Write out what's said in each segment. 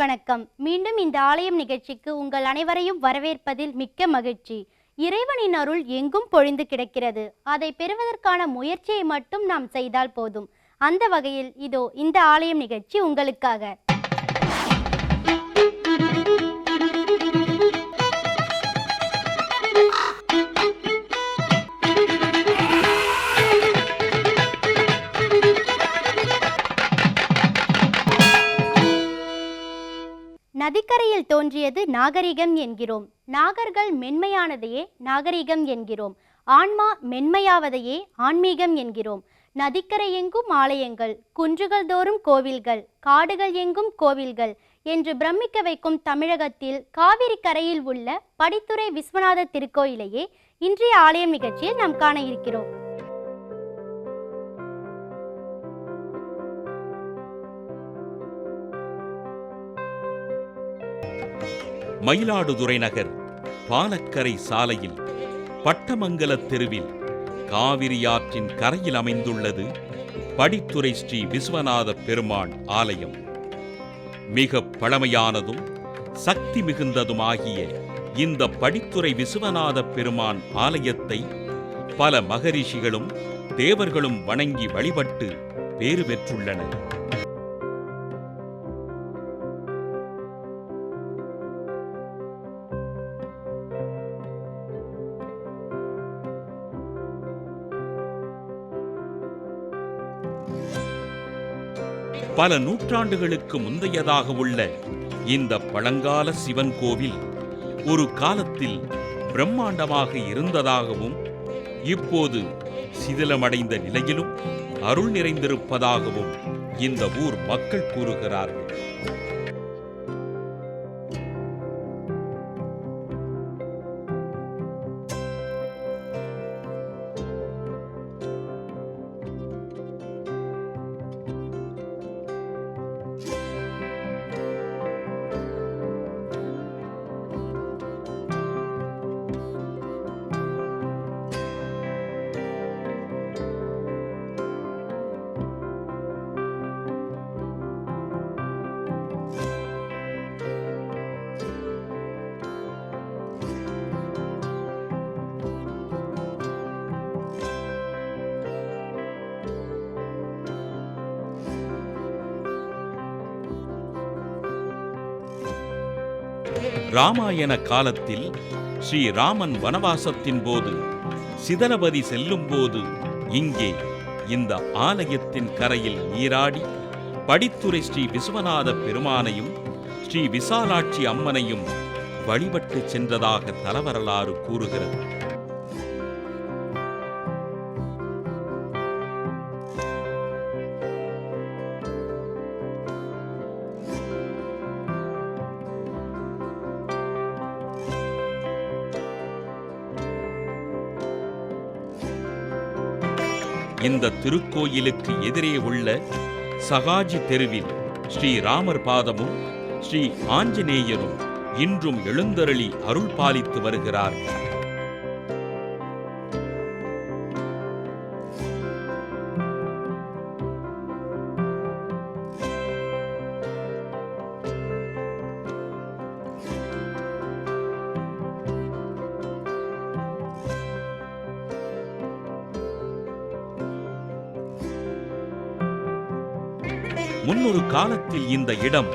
வணக்கம். மீண்டும் இந்த ஆலயம் நிகழ்ச்சிக்கு உங்கள் அனைவரையும் வரவேற்பதில் மிக்க மகிழ்ச்சி. இறைவனின் அருள் எங்கும் பொழிந்து கிடக்கிறது. அதை பெறுவதற்கான முயற்சியை மட்டும் நாம் செய்தால் போதும். அந்த வகையில் இதோ இந்த ஆலயம் நிகழ்ச்சி உங்களுக்காக. கல்லறையில் தோன்றியது நாகரிகம் என்கிறோம். நாகர்கள் மென்மையானதையே நாகரிகம் என்கிறோம். ஆன்மா மென்மையாவதையே ஆன்மீகம் என்கிறோம். நதிக்கரை எங்கும் ஆலயங்கள் குன்றுகள் தோறும் கோவில்கள் காடுகள் எங்கும் கோவில்கள் என்று பிரமிக்க வைக்கும் தமிழகத்தில் காவிரி கரையில் உள்ள படித்துறை விஸ்வநாத திருக்கோயிலையே இன்றைய ஆலயம் நிகழ்ச்சியில் நாம் காண இருக்கிறோம். மயிலாடுதுறை நகர் பாலக்கரை சாலையில் பட்டமங்கல தெருவில் காவிரியாற்றின் கரையில் அமைந்துள்ளது படித்துறை ஸ்ரீ விஸ்வநாத பெருமான் ஆலயம். மிக பழமையானதும் சக்தி மிகுந்ததுமாகிய இந்த படித்துறை விஸ்வநாத பெருமான் ஆலயத்தை பல மகரிஷிகளும் தேவர்களும் வணங்கி வழிபட்டு பேறு பெற்றுள்ளனர். பல நூற்றாண்டுகளுக்கு முந்தையதாக உள்ள இந்த பழங்கால சிவன் கோவில் ஒரு காலத்தில் பிரம்மாண்டமாக இருந்ததாகவும் இப்போது சிதிலமடைந்த நிலையிலும் அருள் நிறைந்திருப்பதாகவும் இந்த ஊர் மக்கள் கூறுகிறார்கள். ராமாயண காலத்தில் ஸ்ரீராமன் வனவாசத்தின் போது சிதலபதி செல்லும்போது இங்கே இந்த ஆலயத்தின் கரையில் நீராடி படித்துறை ஸ்ரீ விஸ்வநாத பெருமானையும் ஸ்ரீ விசாலாட்சி அம்மனையும் வழிபட்டு சென்றதாக தலவரலாறு கூறுகிறது. இந்த திருக்கோயிலுக்கு எதிரே உள்ள சகாஜி தெருவில் ஸ்ரீ ராமர் பாதமும் ஸ்ரீ ஆஞ்சநேயரும் இன்றும் எழுந்தருளி அருள் பாலித்து வருகிறார்கள். அந்த இடம்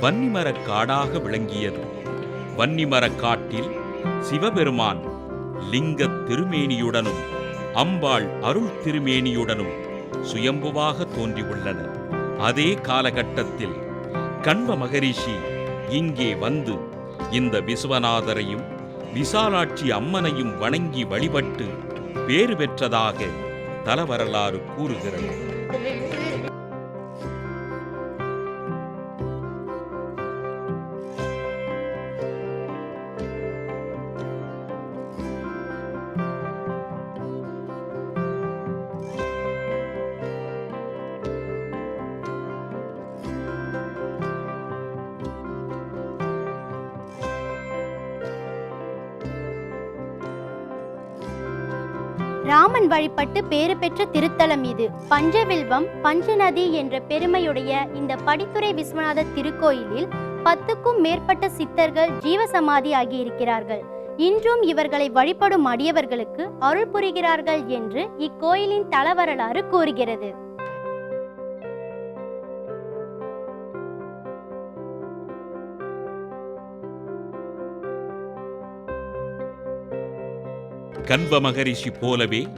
வன்னிமரக் காடாக விளங்கியது. வன்னிமரக் காட்டில் சிவபெருமான் லிங்கத் திருமேனியுடனும் அம்பாள் அருள் திருமேனியுடனும் சுயம்புவாக தோன்றியுள்ளனர் அதே காலகட்டத்தில் கண்வ மகரிஷி இங்கே வந்து இந்த விஸ்வநாதரையும் விசாலாட்சி அம்மனையும் வணங்கி வழிபட்டு பேறு பெற்றதாக தலவரலாறு கூறுகிறது. ராமன் வழிபட்டு பேறு பெற்ற திருத்தலம் இது. பஞ்சவில்வம் பஞ்சநதி என்ற பெருமையுடைய இந்த படித்துறை விஸ்வநாத திருக்கோயிலில் பத்துக்கும் மேற்பட்ட சித்தர்கள் ஜீவசமாதி ஆகியிருக்கிறார்கள். இன்றும் இவர்களை வழிபடும் அடியவர்களுக்கு அருள் புரிகிறார்கள் என்று இக்கோயிலின் தலவரலாறு கூறுகிறது. கண்ப மகரிஷி போலவே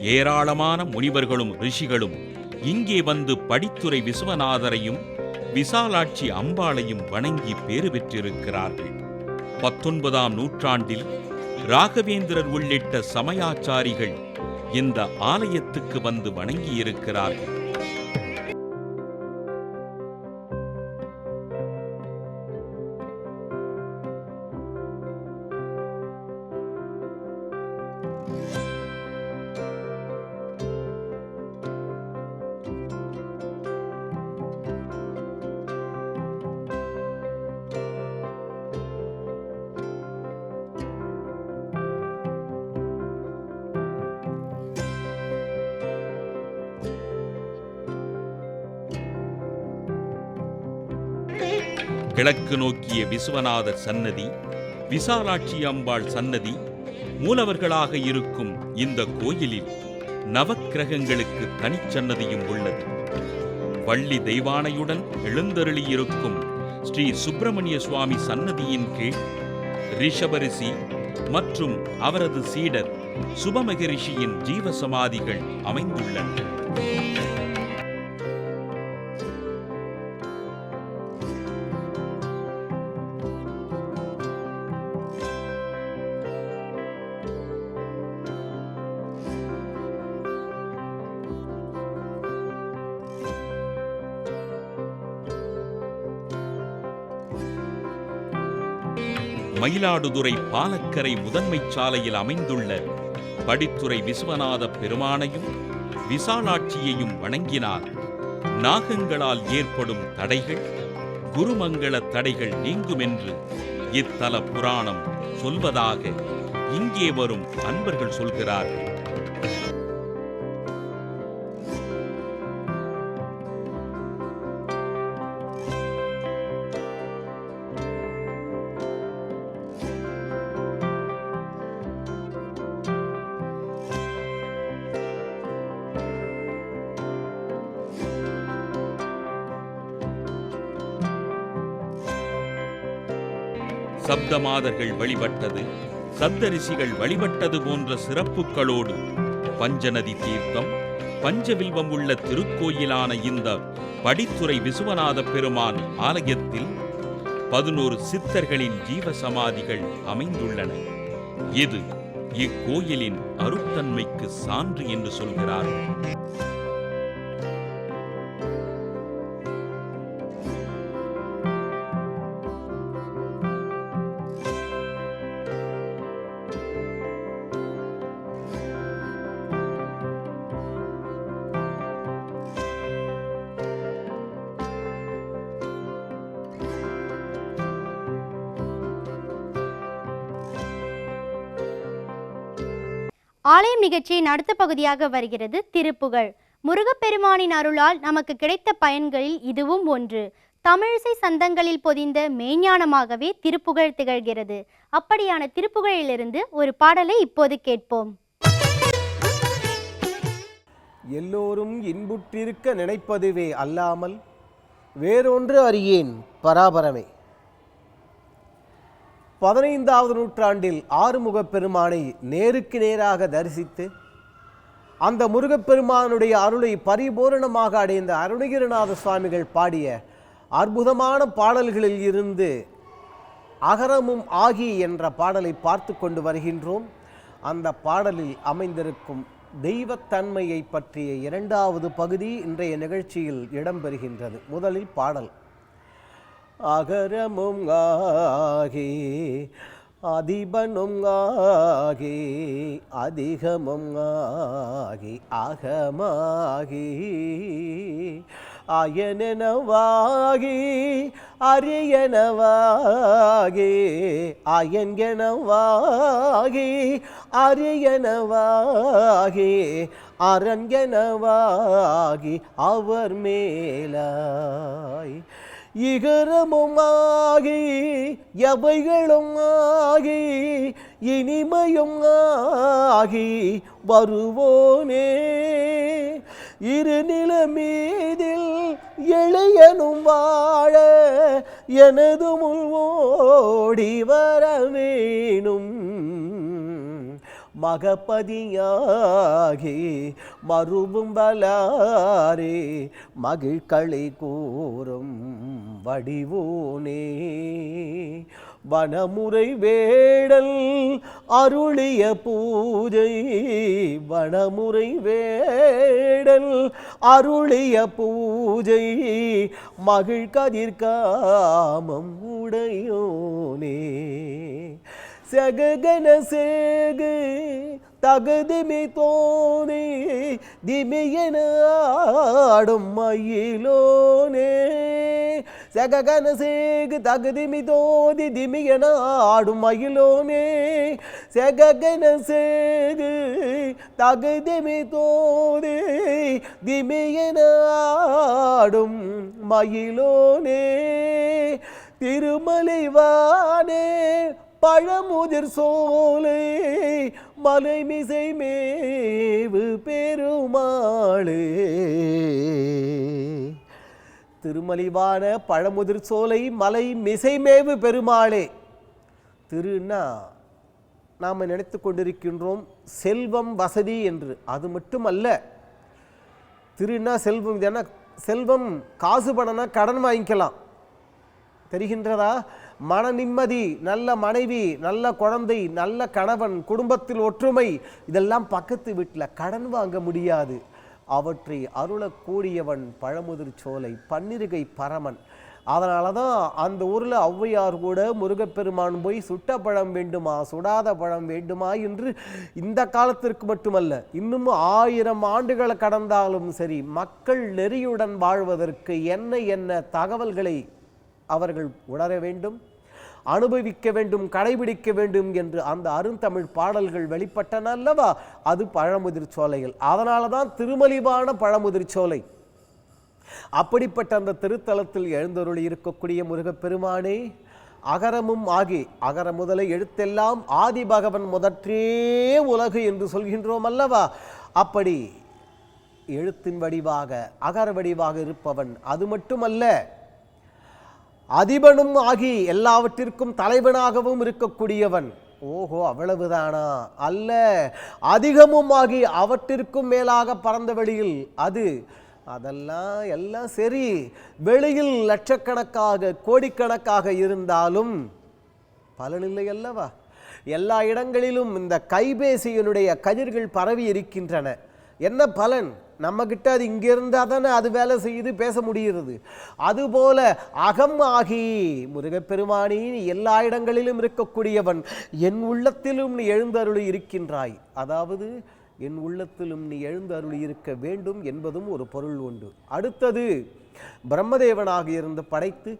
ஏராளமான முனிவர்களும் ரிஷிகளும் இங்கே வந்து படித்துறை விஸ்வநாதரையும் விசாலாட்சி அம்பாளையும் வணங்கி பேறு பெற்றிருக்கிறார்கள். பத்தொன்பதாம் நூற்றாண்டில் ராகவேந்திரர் உள்ளிட்ட சமயாச்சாரிகள் இந்த ஆலயத்துக்கு வந்து வணங்கியிருக்கிறார்கள். கிழக்கு நோக்கிய விஸ்வநாதர் சன்னதி விசாலாட்சி அம்பாள் சன்னதி மூலவர்களாக இருக்கும் இந்த கோயிலில் நவக்கிரகங்களுக்கு தனிச்சன்னதியும் உள்ளது. வள்ளி தெய்வானையுடன் எழுந்தருளியிருக்கும் ஸ்ரீ சுப்பிரமணிய சுவாமி சன்னதியின் கீழ் ரிஷபரிசி மற்றும் அவரது சீடர் சுபமகரிஷியின் ஜீவசமாதிகள் அமைந்துள்ளன. மயிலாடுதுறை பாலக்கரை முதன்மை சாலையில் அமைந்துள்ள படித்துறை விஸ்வநாத பெருமானையும் விசாலாட்சியையும் வணங்கினார் நாகங்களால் ஏற்படும் தடைகள் குருமங்கள தடைகள் நீங்குமென்று இத்தல புராணம் சொல்வதாக இங்கே வரும் அன்பர்கள் சொல்கிறார்கள். சப்தமாதர்கள் வழிபட்டது சப்தரிஷிகள் வழிபட்டது போன்ற சிறப்புகளோடு பஞ்சநதி தீர்த்தம் பஞ்சவில்வம் உள்ள திருக்கோயிலான இந்த படித்துறை விசுவநாத பெருமான் ஆலயத்தில் பதினோரு சித்தர்களின் ஜீவசமாதிகள் அமைந்துள்ளன. இது இக்கோயிலின் அருட்தன்மைக்கு சான்று என்று சொல்கிறார்கள். ஆலயம் நிகழ்ச்சியின் அடுத்த பகுதியாக வருகிறது திருப்புகழ். முருகப்பெருமானின் அருளால் நமக்கு கிடைத்த பயன்களில் இதுவும் ஒன்று. தமிழிசை சந்தங்களில் பொதிந்த மெய்ஞானமாகவே திருப்புகழ் திகழ்கிறது. அப்படியான திருப்புகழிலிருந்து ஒரு பாடலை இப்போது கேட்போம். எல்லோரும் இன்புற்றிருக்க நினைப்பதுவே அல்லாமல் வேறொன்று அறியேன் பராபரமே. பதினைந்தாவது நூற்றாண்டில் ஆறுமுகப் பெருமானை நேருக்கு நேராக தரிசித்து அந்த முருகப்பெருமானுடைய அருளை பரிபூரணமாக அடைந்த அருணகிரிநாத சுவாமிகள் பாடிய அற்புதமான பாடல்களில் இருந்து அகரமும் ஆகி என்ற பாடலை பார்த்து கொண்டு வருகின்றோம். அந்த பாடலில் அமைந்திருக்கும் தெய்வத்தன்மையை பற்றிய இரண்டாவது பகுதி இன்றைய நிகழ்ச்சியில் இடம்பெறுகின்றது. முதலில் பாடல். அகரமும் ஆகி அதிபனும் ஆகி அதிகமும் ஆகி அகமாகி. அயனெனவாகி அரியனவாகி அயன்கெனவாகி அரியனவாகி அரண்கெனவாகி அவர் மேலாய். இகரமும் ஆகி எவைகளும் ஆகி இனிமையும் ஆகி வருவோனே. இருநில மீதில் எளியனும் வாழ எனது முள் ஓடி வர வேணும். மகபதியாகி மறுபும் வலாரே மகிழ்களை கூறும் வடிவோனே. வனமுறை வேடல் அருளிய பூஜை வனமுறை வேடல் அருளிய பூஜை மகிழ் கதிர்காமம் உடையோனே. சககன சேகு தகுதிமி தோனே திமியன ஆடும் மயிலோனே. சககன சேகு தகுதிமி தோதி திமியன ஆடும் மயிலோனே. சககன சேகு தகுதிமி தோதி திமியன ஆடும் மயிலோனே. திருமலைவானே பழமுதிர் சோலை மலைமிசை மேவு பெருமாளே. திருமலிவான பழமுதிர் சோலை மலை மிசைமேவு பெருமாளே. திருன்னா நாம் நினைத்து கொண்டிருக்கின்றோம் செல்வம் வசதி என்று. அது மட்டுமல்ல திருன்னா செல்வம் இது செல்வம் காசு பணம்னா கடன் வாங்கிக்கலாம். தெரிகின்றதா? மன நிம்மதி நல்ல மனைவி நல்ல குழந்தை நல்ல கணவன் குடும்பத்தில் ஒற்றுமை இதெல்லாம் பக்கத்து வீட்டில் கடன் வாங்க முடியாது. அவற்றை அருளக்கூடியவன் பழமுதிர் சோலை பன்னிருகை பரமன். அதனால தான் அந்த ஊரில் ஔவையார் கூட முருகப்பெருமான் போய் சுட்ட பழம் வேண்டுமா சுடாத பழம் வேண்டுமா என்று இந்த காலத்திற்கு மட்டுமல்ல இன்னும் ஆயிரம் ஆண்டுகள் கடந்தாலும் சரி மக்கள் நெறியுடன் வாழ்வதற்கு என்ன என்ன தகவல்களை அவர்கள் உணர வேண்டும்? அனுபவிக்க வேண்டும் கடைபிடிக்க வேண்டும் என்று அந்த அருந்தமிழ் பாடல்கள் வெளிப்பட்டன அல்லவா? அது பழமுதிர் சோலைகள். அதனால தான் திருமலிவான பழமுதிர் சோலை. அப்படிப்பட்ட அந்த திருத்தலத்தில் எழுந்தருளி இருக்கக்கூடிய முருகப்பெருமானே அகரமும் ஆகி அகர முதலை எழுத்தெல்லாம் ஆதி பகவன் முதற்றே உலகு என்று சொல்கின்றோம் அல்லவா? அப்படி எழுத்தின் வடிவாக அகர வடிவாக இருப்பவன் அது மட்டுமல்ல அதிபனும் ஆகி எல்லாவற்றிற்கும் தலைவனாகவும் இருக்கக்கூடியவன். ஓஹோ அவ்வளவுதானா? அல்ல அதிகமும் ஆகி அவற்றிற்கும் மேலாக பறந்த வெளியில் அது அதெல்லாம் எல்லாம் சரி. வெளியில் லட்சக்கணக்காக கோடிக்கணக்காக இருந்தாலும் பலனில்லை அல்லவா? எல்லா இடங்களிலும் இந்த கைபேசியினுடைய கதிர்கள் பரவி இருக்கின்றன. என்ன பலன்? நம்மக்கிட்ட அது இங்கே இருந்தால் தானே அது வேலை செய்யுது பேச முடிகிறது அதுபோல அகம் ஆகி முருகப்பெருமானி எல்லா இடங்களிலும் இருக்கக்கூடியவன் என் உள்ளத்திலும் நீ எழுந்தருளி இருக்கின்றாய். அதாவது என் உள்ளத்திலும் நீ எழுந்தருளி இருக்க வேண்டும் என்பதும் ஒரு பொருள் உண்டு. அடுத்தது பிரம்மதேவனாக இருந்து படைத்து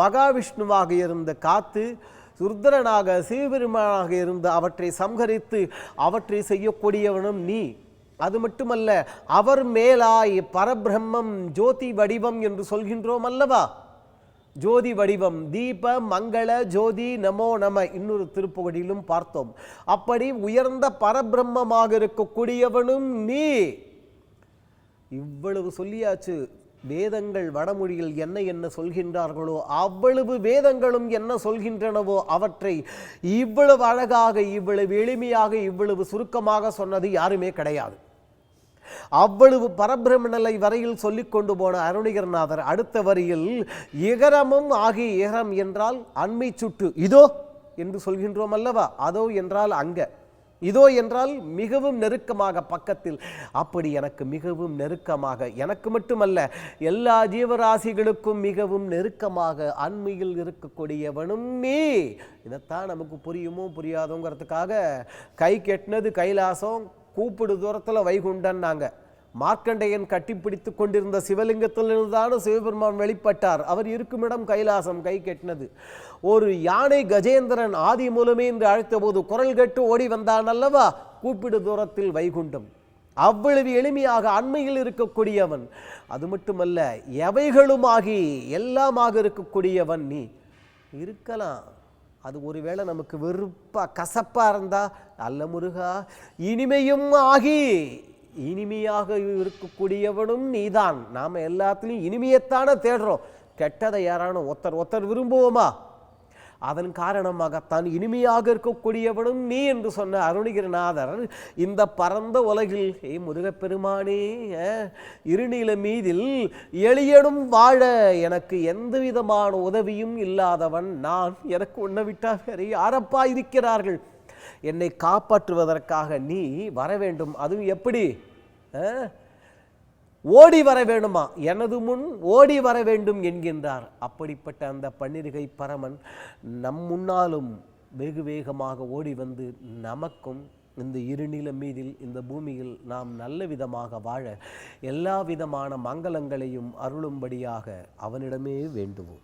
மகாவிஷ்ணுவாக இருந்து காத்து சுர்தரனாக சிவபெருமானாக இருந்து அவற்றை சம்ஹரித்து அவற்றை செய்யக்கூடியவனும் நீ. அது மட்டுமல்ல அவர் மேலாய் பரபிரம்மம் ஜோதி வடிவம் என்று சொல்கின்றோம் அல்லவா? ஜோதி வடிவம் தீப மங்கள ஜோதி நமோ நம இன்னொரு திருப்புகழிலும் பார்த்தோம். அப்படி உயர்ந்த பரபிரம்மமாக இருக்கக்கூடியவனும் நீ. இவ்வளவு சொல்லியாச்சு வேதங்கள் வடமொழியில் என்ன என்ன சொல்கின்றார்களோ அவ்வளவு வேதங்களும் என்ன சொல்கின்றனவோ அவற்றை இவ்வளவு அழகாக இவ்வளவு எளிமையாக இவ்வளவு சுருக்கமாக சொன்னது யாருமே கிடையாது. அவ்வளவு பரபிரமணலை வரையில் சொல்லிக் கொண்டு போன அருணிகர்நாதர் அடுத்த வரியில் இகரமும் ஆகி இகரம் என்றால் அண்மை சுட்டு. இதோ என்று சொல்கின்றோம் அல்லவா? அதோ என்றால் அங்க. இதோ என்றால் மிகவும் நெருக்கமாக பக்கத்தில். அப்படி எனக்கு மிகவும் நெருக்கமாக எனக்கு மட்டுமல்ல எல்லா ஜீவராசிகளுக்கும் மிகவும் நெருக்கமாக அண்மையில் இருக்கக்கூடியவனும் நீ. இதைத்தான் நமக்கு புரியுமோ புரியாதோங்கிறதுக்காக கை கெட்டினது கைலாசம் கூப்பிடு தூரத்தில் வைகுண்டன்னாங்க. மார்க்கண்டையன் கட்டிப்பிடித்து கொண்டிருந்த சிவலிங்கத்திலிருந்தான சிவபெருமான் வெளிப்பட்டார். அவர் இருக்குமிடம் கைலாசம் கை கெட்டினது. ஒரு யானை கஜேந்திரன் ஆதி மூலமே என்று அழைத்த போது குரல் கேட்டு ஓடி வந்தான் அல்லவா? கூப்பிடு தூரத்தில் வைகுண்டம். அவ்வளவு எளிமையாக அண்மையில் இருக்கக்கூடியவன். அது மட்டுமல்ல எவைகளுமாகி எல்லாமாக இருக்கக்கூடியவன் நீ? இருக்கலாம். அது ஒருவேளை நமக்கு வெறுப்பாக கசப்பாக இருந்தால் அல்ல முருகா இனிமையும் ஆகி இனிமையாக இருக்கக்கூடியவனும் நீதான். நாம் எல்லாத்துலேயும் இனிமையத்தானே தேடுறோம். கெட்டதை யாரானும் ஒருத்தர் ஒருத்தர் விரும்புவோமா? அதன் காரணமாகத்தான் இனிமையாக இருக்கக்கூடியவனும் நீ என்று சொன்ன அருணகிரிநாதர் இந்த பரந்த உலகில் ஏ முருகப்பெருமானே இருநில மீதில் எளியனும் வாழ எனக்கு எந்த விதமான உதவியும் இல்லாதவன் நான். எனக்கு உன்னை விட்டா வேறு யாரப்பா இருக்கிறார்கள்? என்னை காப்பாற்றுவதற்காக நீ வர வேண்டும். அதுவும் எப்படி? ஓடி வர வேணுமா? எனது முன் ஓடி வர வேண்டும் என்கின்றார். அப்படிப்பட்ட அந்த பன்னிருகை பரமன் நம் முன்னாலும் வெகு வேகமாக ஓடி வந்து நமக்கும் இந்த இருநில மீதில் இந்த பூமியில் நாம் நல்ல விதமாக வாழ எல்லா விதமான மங்களங்களையும் அருளும்படியாக அவனிடமே வேண்டுவோம்.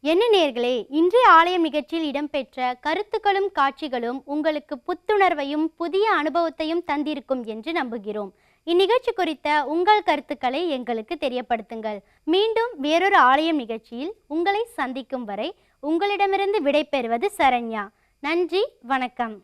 என்ன நேர்களே இன்றைய ஆலயம் நிகழ்ச்சியில் இடம்பெற்ற கருத்துக்களும் காட்சிகளும் உங்களுக்கு புத்துணர்வையும் புதிய அனுபவத்தையும் தந்திருக்கும் என்று நம்புகிறோம். இந்நிகழ்ச்சி குறித்த உங்கள் கருத்துக்களை எங்களுக்கு தெரியப்படுத்துங்கள். மீண்டும் வேறொரு ஆலயம் நிகழ்ச்சியில் உங்களை சந்திக்கும் வரை உங்களிடமிருந்து விடைபெறுவது சரண்யா. நன்றி வணக்கம்.